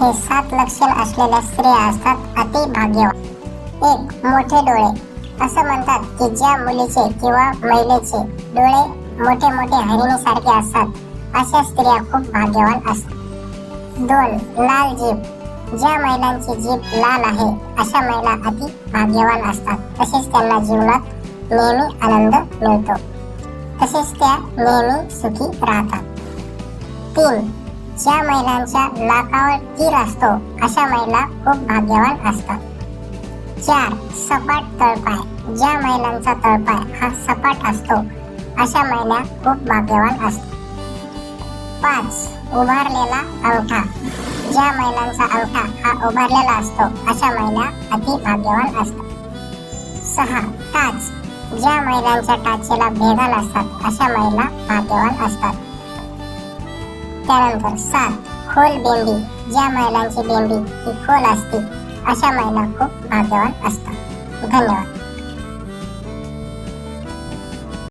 हे सात लक्षण असलेल्या स्त्रिया असतात अति भाग्यवान एक मोठे डोळे. असं म्हणतात की ज्या मुलीचे किंवा महिलेचे डोळे मोठे मोठे हरिणीसारखे असतात अशा स्त्रिया खूप भाग्यवान असतात. दोन लाल जीभ. ज्या महिलांची जीभ लाल आहे अशा महिला अति भाग्यवान असतात. तसेच त्यांना जीवनात नेहमी आनंद मिळतो. तसेच त्या नेहमी सुखी राहतात. तीन ज्या महिलांच्या लाकावर तीर असतो अशा महिला खूप भाग्यवान असतात. चार सपाट तळपाय. ज्या महिलांचा तळपाय हा सपाट असतो अशा महिला खूप भाग्यवान असतात. पाच उभारलेला अंगठा. ज्या महिलांचा अंगठा हा उभारलेला असतो अशा महिला अति भाग्यवान असतात. सहा टाच. ज्या महिलांच्या टाचेला भेगा नसतात अशा महिला भाग्यवान असतात. त्यानंतर सात खोल बेंडी. ज्या महिलांची बेंडी ही खोल असते अशा महिला खूप भाग्यवान असतात. धन्यवाद.